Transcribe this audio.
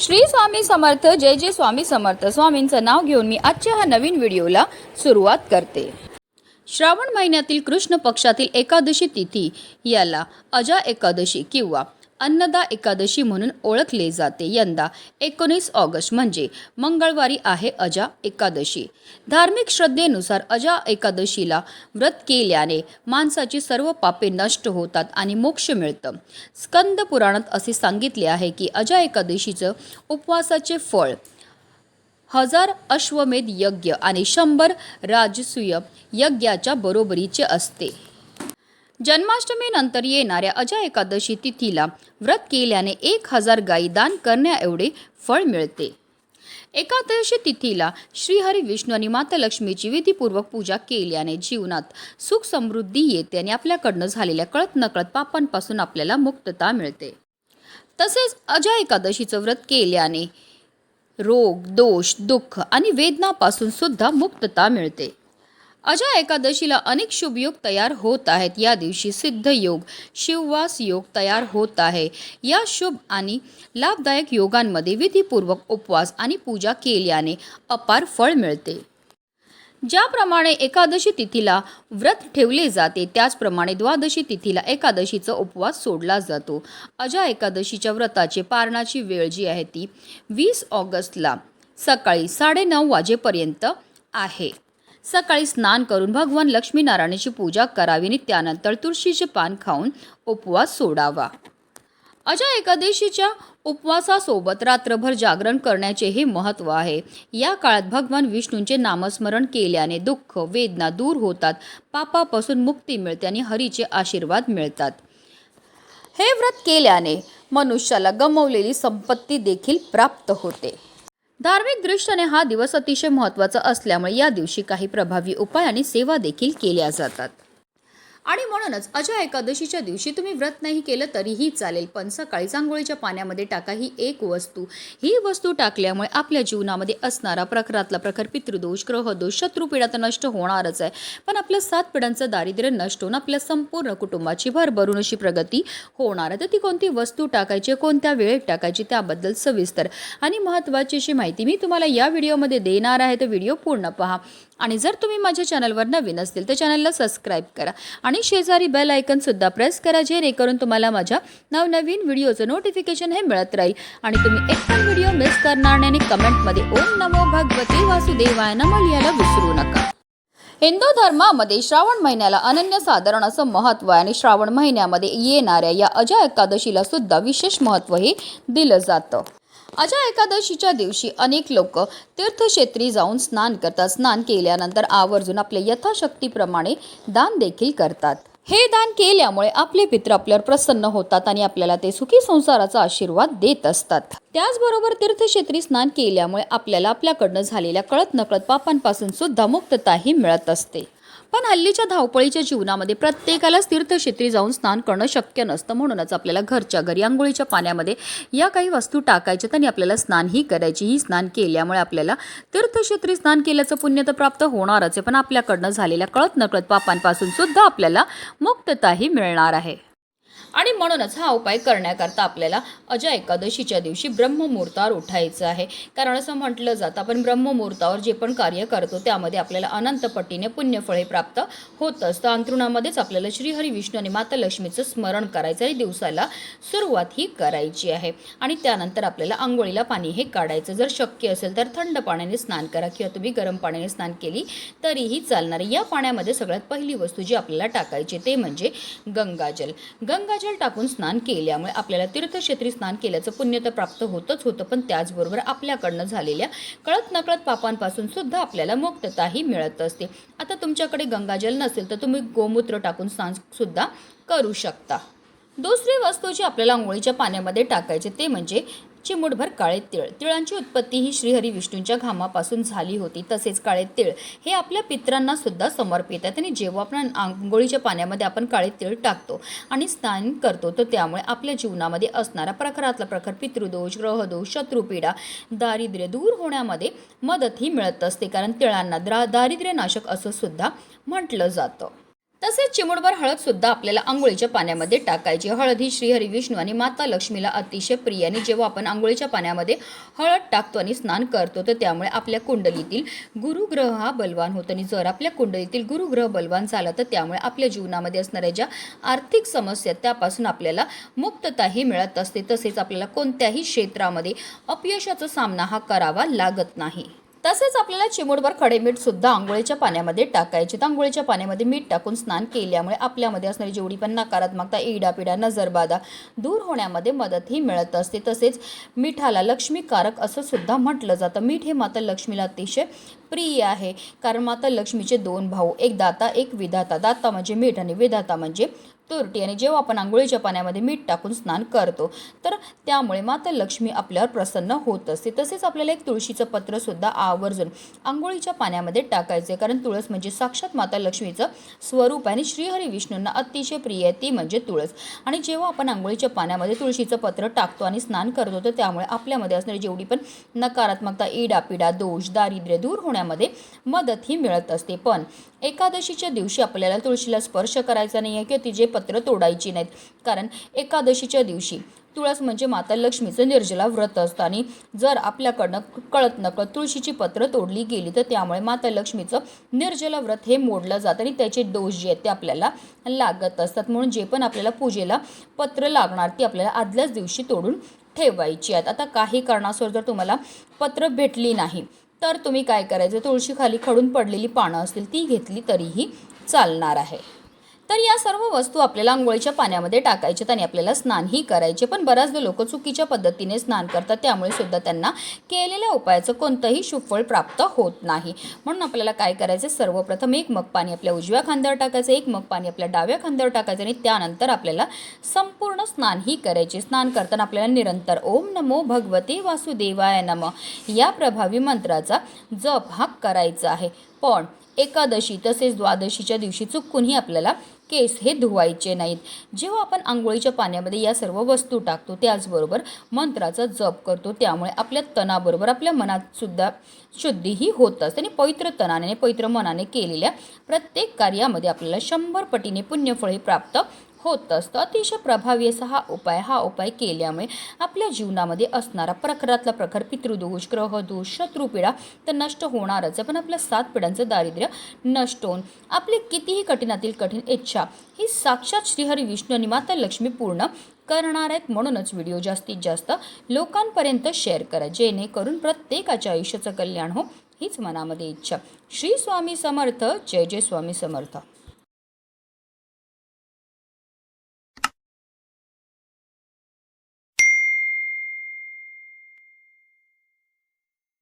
श्री स्वामी समर्थ जय जय स्वामी समर्थ. स्वामींचं नाव घेऊन मी आजच्या ह्या नवीन व्हिडिओला सुरुवात करते. श्रावण महिन्यातील कृष्ण पक्षातील एकादशी तिथी याला अजा एकादशी किंवा अन्नदा एकादशी म्हणून ओळखले जाते. यंदा एकोणीस ऑगस्ट म्हणजे मंगळवारी आहे अजा एकादशी. धार्मिक श्रद्धेनुसार अजा एकादशीला व्रत केल्याने माणसाची सर्व पापे नष्ट होतात आणि मोक्ष मिळतं. स्कंद पुराणात असे सांगितले आहे की अजा एकादशीचं उपवासाचे फळ हजार अश्वमेध यज्ञ आणि शंभर राजसूय यज्ञाच्या बरोबरीचे असते. जन्माष्टमीनंतर येणाऱ्या अजय एकादशी तिथीला व्रत केल्याने एक हजार गायी दान करण्याएवढे फळ मिळते. एकादशी तिथीला श्रीहरी विष्णू आणि माता लक्ष्मीची विधीपूर्वक पूजा केल्याने जीवनात सुख समृद्धी येते आणि आपल्याकडनं झालेल्या कळत नकळत पापांपासून आपल्याला मुक्तता मिळते. तसेच अजय एकादशीचं व्रत केल्याने रोग दोष दुःख आणि वेदनापासून सुद्धा मुक्तता मिळते. अजा एकादशीला अनेक शुभ योग तयार होत आहेत. या दिवशी सिद्ध योग शिववास योग तयार होत आहे. या शुभ आणि लाभदायक योगांमध्ये विधीपूर्वक उपवास आणि पूजा केल्याने अपार फळ मिळते. ज्याप्रमाणे एकादशी तिथीला व्रत ठेवले जाते त्याचप्रमाणे द्वादशी तिथीला एकादशीचा उपवास सोडला जातो. अजा एकादशीच्या व्रताचे पारणाची वेळ जी आहे ती वीस ऑगस्टला सकाळी साडेनऊ वाजेपर्यंत आहे. सकाळी स्नान करून भगवान लक्ष्मीनारायणाची पूजा करावी आणि त्यानंतर तुळशीचे पान खाऊन उपवास सोडावा. अशा एकादशीच्या उपवासासोबत रात्रभर जागरण करण्याचे हे महत्त्व आहे. या काळात भगवान विष्णूंचे नामस्मरण केल्याने दुःख वेदना दूर होतात. पापापासून मुक्ती मिळते आणि हरीचे आशीर्वाद मिळतात. हे व्रत केल्याने मनुष्याला गमवलेली संपत्ती देखील प्राप्त होते. धार्मिक दृष्टीने हा दिवस अतिशय महत्त्वाचा असल्यामुळे या दिवशी काही प्रभावी उपाय आणि सेवा देखील केल्या जातात. आणि म्हणूनच अजय एकादशीच्या दिवशी तुम्ही व्रत नाही केलं तरीही चालेल पण सकाळी चांगोळीच्या पाण्यामध्ये टाका ही एक वस्तू. ही वस्तू टाकल्यामुळे आपल्या जीवनामध्ये असणारा प्रखरातला प्रखर पितृदोष ग्रहदोष शत्रुपीडा तर नष्ट होणारच आहे. पण आपल्या सात पिढ्यांचं दारिद्र्य नष्ट होऊन आपल्या संपूर्ण कुटुंबाची भरभरून अशी प्रगती होणार आहे. तर ती कोणती वस्तू टाकायची कोणत्या वेळेत टाकायची त्याबद्दल सविस्तर आणि महत्त्वाची अशी माहिती मी तुम्हाला या व्हिडिओमध्ये देणार आहे. तर व्हिडिओ पूर्ण पहा. आणि जर तुम्ही माझ्या चॅनलवर नवीन असतील तर चॅनलला सबस्क्राईब करा. आणि शेजारी बेल आयकन सुद्धा प्रेस करा जेणेकरून तुम्हाला माझ्या नवनवीन व्हिडिओचं नोटिफिकेशन हे मिळत राहील. आणि तुम्ही एक पण व्हिडिओ मिस करणार नाही आणि कमेंटमध्ये ओम नमो भगवते वासुदेवाय नमः लिहायला विसरू नका. हिंदू धर्मामध्ये श्रावण महिन्याला अनन्य साधारण असं महत्त्व आहे आणि श्रावण महिन्यामध्ये येणाऱ्या या अजा एकादशीला सुद्धा विशेष महत्त्व हे दिलं जातं. अशा एकादशीच्या दिवशी अनेक लोक तीर्थक्षेत्री जाऊन स्नान करतात. स्नान केल्यानंतर आवर्जून आपल्या यथाशक्तीप्रमाणे दान देखील करतात. हे दान केल्यामुळे आपले पित्र आपल्यावर प्रसन्न होतात आणि आपल्याला ते सुखी संसाराचा आशीर्वाद देत असतात. त्याचबरोबर तीर्थक्षेत्री स्नान केल्यामुळे आपल्याला आपल्याकडनं झालेल्या कळत नकळत पापांपासून सुद्धा मुक्तताही मिळत असते. पण हल्लीच्या धावपळीच्या जीवनामध्ये प्रत्येकालाच तीर्थक्षेत्री जाऊन स्नान करणं शक्य नसतं. म्हणूनच आपल्याला घरच्या घरी आंघोळीच्या पाण्यामध्ये या काही वस्तू टाकायच्यात आणि आपल्याला स्नानही करायची. ही स्नान केल्यामुळे आपल्याला तीर्थक्षेत्री स्नान केल्याचं पुण्य तर प्राप्त होणारच आहे. पण आपल्याकडनं झालेल्या कळत नकळत पापांपासून सुद्धा आपल्याला मुक्तताही मिळणार आहे. आणि म्हणूनच हा उपाय करण्याकरता आपल्याला अजय एकादशीच्या दिवशी ब्रह्ममुहूर्तावर उठायचं आहे. कारण असं म्हटलं जातं आपण ब्रह्ममुहूर्तावर जे पण कार्य करतो त्यामध्ये आपल्याला अनंतपटीने पुण्यफळे प्राप्त होत असतं अंतरुणामध्येच आपल्याला श्रीहरी विष्णू आणि माता लक्ष्मीचं स्मरण करायचं आणि दिवसाला सुरुवात ही करायची आहे. आणि त्यानंतर आपल्याला आंघोळीला पाणी हे काढायचं. जर शक्य असेल तर थंड पाण्याने स्नान करा किंवा तुम्ही गरम पाण्याने स्नान केली तरीही चालणार. या पाण्यामध्ये सगळ्यात पहिली वस्तू जी आपल्याला टाकायची ते म्हणजे गंगाजल. गंगाजल टाकून स्नान केल्यामुळे आपल्याला तीर्थक्षेत्री स्नान केल्याचं पुण्य तर प्राप्त होतच होतं पण त्याचबरोबर आपल्याकडनं झालेल्या कळत नकळत पापांपासून सुद्धा आपल्याला मुक्तताही मिळत असते. आता तुमच्याकडे गंगाजल नसेल तर तुम्ही गोमूत्र टाकून स्नान सुद्धा करू शकता. दुसरी वस्तू जी आपल्याला आंघोळीच्या पाण्यामध्ये टाकायचे ते म्हणजे चिमूटभर काळे तिळ. तिळांची उत्पत्ती ही श्रीहरी विष्णूंच्या घामापासून झाली होती. तसेच काळे तिळ हे आपल्या पित्रांना सुद्धा समर्पित आहेत आणि जेव्हा आपण आंघोळीच्या पाण्यामध्ये आपण काळे तिळ टाकतो आणि स्नान करतो तर त्यामुळे आपल्या जीवनामध्ये असणारा प्रखरातला प्रखर पितृदोष ग्रहदोष शत्रुपीडा दारिद्र्य दूर होण्यामध्ये मदतही मिळत असते. कारण तिळांना द्रा दारिद्र्यनाशक असं सुद्धा म्हटलं जातं. तसेच चिमुडभर हळद सुद्धा आपल्याला आंघोळीच्या पाण्यामध्ये टाकायची. हळद ही श्रीहरी विष्णू आणि माता लक्ष्मीला अतिशय प्रिय आणि जेव्हा आपण आंघोळीच्या पाण्यामध्ये हळद टाकतो आणि स्नान करतो तर त्यामुळे आपल्या कुंडलीतील गुरुग्रह हा बलवान होतो. आणि जर आपल्या कुंडलीतील गुरुग्रह बलवान झाला तर त्यामुळे आपल्या जीवनामध्ये असणाऱ्या ज्या आर्थिक समस्या त्यापासून आपल्याला मुक्तताही मिळत असते. तसेच आपल्याला कोणत्याही क्षेत्रामध्ये अपयशाचा सामना हा करावा लागत नाही. तसेच आपल्याला चिमूटभर खडे मीठ सुद्धा आंघोळीच्या पाण्यामध्ये टाकायचे. तर आंघोळीच्या पाण्यामध्ये मीठ टाकून स्नान केल्यामुळे आपल्यामध्ये असणारी जेवढी पण नकारात्मकता इडापिडा नजरबाधा दूर होण्यामध्ये मदतही मिळत असते. तसेच मिठाला लक्ष्मीकारक असं सुद्धा म्हटलं जातं. मीठ हे माता लक्ष्मीला अतिशय प्रिय आहे. कारण माता लक्ष्मीचे दोन भाऊ एक दाता एक विधाता. दाता म्हणजे मीठ आणि विधाता म्हणजे तुरटी आणि जेव्हा आपण आंघोळीच्या पाण्यामध्ये मीठ टाकून स्नान करतो तर त्यामुळे माता लक्ष्मी आपल्यावर प्रसन्न होत असते. तसेच आपल्याला एक तुळशीचं पत्र सुद्धा आवर्जून आंघोळीच्या पाण्यामध्ये टाकायचे कारण तुळस म्हणजे साक्षात माता लक्ष्मीचं स्वरूप आहे आणि श्रीहरी विष्णूंना अतिशय प्रिय आहे ती म्हणजे तुळस. आणि जेव्हा आपण आंघोळीच्या पाण्यामध्ये तुळशीचं पत्र टाकतो आणि स्नान करतो तर त्यामुळे आपल्यामध्ये असणारी जेवढी पण नकारात्मकता इडापिडा दोष दारिद्र्य दूर होण्यामध्ये मदत ही मिळत असते. पण एकादशीच्या दिवशी आपल्याला तुळशीला स्पर्श करायचा नाही आहे किंवा तिचे पत्र तोडायची नाहीत. कारण एकादशीच्या दिवशी तुळस म्हणजे माता लक्ष्मीचं निर्जला व्रत असतं. आणि जर आपल्याकडनं कळत नकळत तुळशीची पत्र तोडली गेली तर त्यामुळे माता लक्ष्मीचं निर्जला व्रत हे मोडलं जातं आणि त्याचे दोष जे आहेत ते आपल्याला लागत असतात. म्हणून जे पण आपल्याला पूजेला पत्र लागणार ती आपल्याला आदल्याच दिवशी तोडून ठेवायची आहेत. आता काही कारणास्तव जर तुम्हाला पत्र भेटली नाही तर तुम्ही काय करायचं? तुळशीखाली खडून पडलेली पानं असतील ती घेतली तरीही चालणार आहे. तर या सर्व वस्तू आपल्याला आंघोळीच्या पाण्यामध्ये टाकायच्यात आणि आपल्याला स्नानही करायचे. पण बऱ्याचदा लोक चुकीच्या पद्धतीने स्नान करतात त्यामुळे सुद्धा त्यांना केलेल्या उपायाचं कोणतंही शुभफळ प्राप्त होत नाही. म्हणून आपल्याला काय करायचं सर्वप्रथम एक मग पाणी आपल्या उजव्या खांद्यावर टाकायचं एक मग पाणी आपल्या डाव्या खांद्यावर टाकायचं आणि त्यानंतर आपल्याला संपूर्ण स्नानही करायचे. स्नान करताना आपल्याला निरंतर ओम नमो भगवते वासुदेवाय नम या प्रभावी मंत्राचा जप हा करायचा आहे. पण एकादशी तसेच द्वादशीच्या दिवशी चुकूनही आपल्याला केस हे धुवायचे नाहीत. जेव्हा आपण आंघोळीच्या पाण्यामध्ये या सर्व वस्तू टाकतो त्याचबरोबर मंत्राचा जप करतो त्यामुळे आपल्या तणाबरोबर आपल्या मनातसुद्धा शुद्धीही होत असते आणि पवित्र तनाने पवित्र मनाने केलेल्या प्रत्येक कार्यामध्ये आपल्याला शंभर पटीने पुण्यफळे प्राप्त होत असतं. अतिशय प्रभावी असा हा उपाय हा उपाय केल्यामुळे आपल्या जीवनामध्ये असणारा प्रखरातला प्रखर पितृदोष ग्रहदोष शत्रुपिडा तर नष्ट होणारच आहे. पण आपल्या सात पिढ्यांचं दारिद्र्य नष्ट होऊन आपली कितीही कठीणातील कठीण इच्छा ही साक्षात श्रीहरी विष्णू आणि माता लक्ष्मी पूर्ण करणार आहेत. म्हणूनच व्हिडिओ जास्तीत जास्त लोकांपर्यंत शेअर करा. जेणेकरून प्रत्येकाच्या आयुष्याचं कल्याण हो हीच मनामध्ये इच्छा. श्री स्वामी समर्थ. जय जय स्वामी समर्थ.